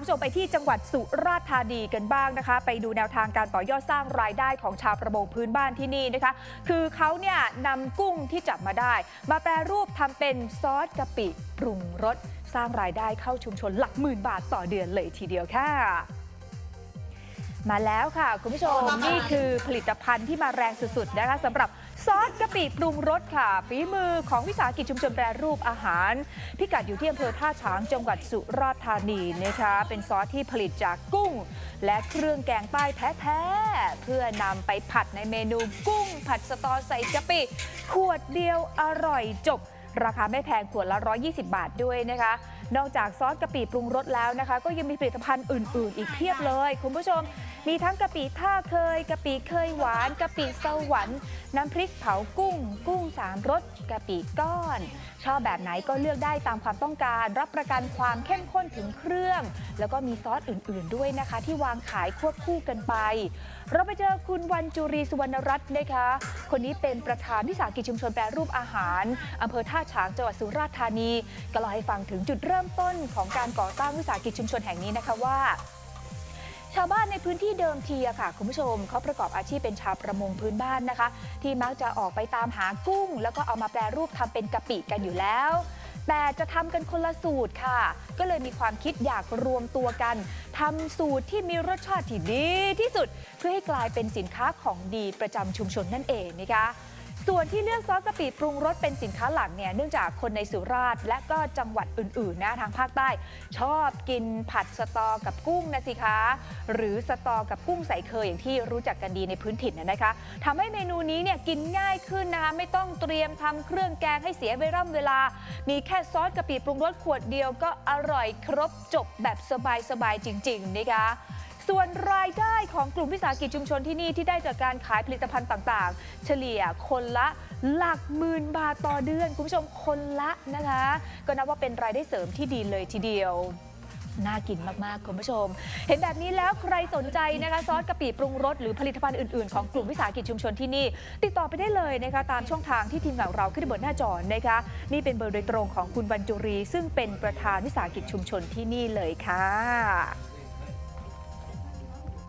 คุณผู้ชมไปที่จังหวัดสุราษฎร์ธานีกันบ้างนะคะ ไปดูแนวทางการต่อยอดสร้างรายได้ของชาวประมงพื้นบ้านที่นี่นะคะ คือเขาเนี่ยนำกุ้งที่จับมาได้ มาแปรรูปทำเป็นซอสกะปิปรุงรสสร้างรายได้เข้าชุมชนหลักหมื่นบาทต่อเดือนเลยทีเดียวค่ะ มาแล้วค่ะ คุณผู้ชมนี่คือผลิตภัณฑ์ที่มาแรงสุดๆนะคะสำหรับซอสกะปิปรุงรสค่ะฝีมือของวิสาหกิจชุมชนแปรรูปอาหาร พิกัดอยู่ที่อำเภอท่าฉางจังหวัดสุราษฎร์ธานีนะคะ เป็นซอสที่ผลิตจากกุ้ง และเครื่องแกงใต้แท้ๆเพื่อนำไปผัดในเมนูกุ้ง ผัดสตอใส่กะปิขวดเดียวอร่อยจบ ราคาไม่แพงขวดละ 120 บาทด้วยนะคะ นอกจากซอสกะปิปรุงรสแล้วนะคะ ก็ยังมีผลิตภัณฑ์อื่น ๆ อีกเพียบเลย คุณผู้ชม มีทั้งกะปิท่าเคยกะปิเคยหวานกะปิสวรรค์น้ำพริกเผากุ้ง กุ้งสามรสกะปิก้อน ชอบแบบไหนก็เลือกได้ตามความต้องการ รับประกันความเข้มข้นถึงเครื่อง แล้วก็มีซอสอื่น ๆ ด้วยนะคะ ที่วางขายควบคู่กันไป เราไปเจอคุณวันจุรีสุวรรณรัตน์นะคะ คนนี้เป็นประธานวิสาหกิจชุมชนแปรรูปอาหารอำเภอท่าฉางจังหวัดสุราษฎร์ธานีก็เล่าให้ฟังถึงจุดเริ่มริ่มต้นของการก่อตั้งวิสาหกิจชุมชนแห่งนี้นะคะว่า ชาวบ้านในพื้นที่เดิมทีอะค่ะ คุณผู้ชมเขาประกอบอาชีพเป็นชาวประมงพื้นบ้านนะคะ ที่มักจะออกไปตามหากุ้ง แล้วก็เอามาแปรรูปทำเป็นกะปิกันอยู่แล้วแต่จะทำกันคนละสูตรค่ะ ก็เลยมีความคิดอยากรวมตัวกันทำสูตรที่มีรสชาติที่ดีที่สุด เพื่อให้กลายเป็นสินค้าของดีประจำชุมชนนั่นเองนะคะ ส่วนที่เลือกซอสกะปิปรุงรสเป็นสินค้าหลักเนี่ยเนื่องจากคนในสุราษฎร์และก็จังหวัดอื่นๆนะทางภาคใต้ ชอบกินผัดสตอกับกุ้งนะสิคะ หรือสตอกับกุ้งใส่เคยอย่างที่รู้จักกันดีในพื้นถิ่นนะคะทำให้เมนูนี้เนี่ยกินง่ายขึ้นนะคะไม่ต้องเตรียมทำเครื่องแกงให้เสียเวล่ำเวลา มีแค่ซอสกะปิปรุงรสขวดเดียวก็อร่อยครบจบแบบสบายๆจริง ๆนะคะ ส่วนรายได้ของกลุ่มวิสาหกิจชุมชนที่นี่ที่ได้จากการขายผลิตภัณฑ์ต่างๆ เฉลี่ยคนละหลักหมื่นบาทต่อเดือน คุณผู้ชมคนละนะคะ ก็นับว่าเป็นรายได้เสริมที่ดีเลยทีเดียวน่ากินมาก ๆ คุณผู้ชม เห็นแบบนี้แล้วใครสนใจนะคะซอสกะปิปรุงรสหรือผลิตภัณฑ์อื่น ๆ ของกลุ่มวิสาหกิจชุมชนที่นี่ ติดต่อไปได้เลยนะคะตามช่องทางที่ทีมข่าวเราขึ้นบนหน้าจอนะคะ นี่เป็นเบอร์โดยตรงของคุณบรรจุรี ซึ่งเป็นประธานวิสาหกิจชุมชนที่นี่เลยค่ะ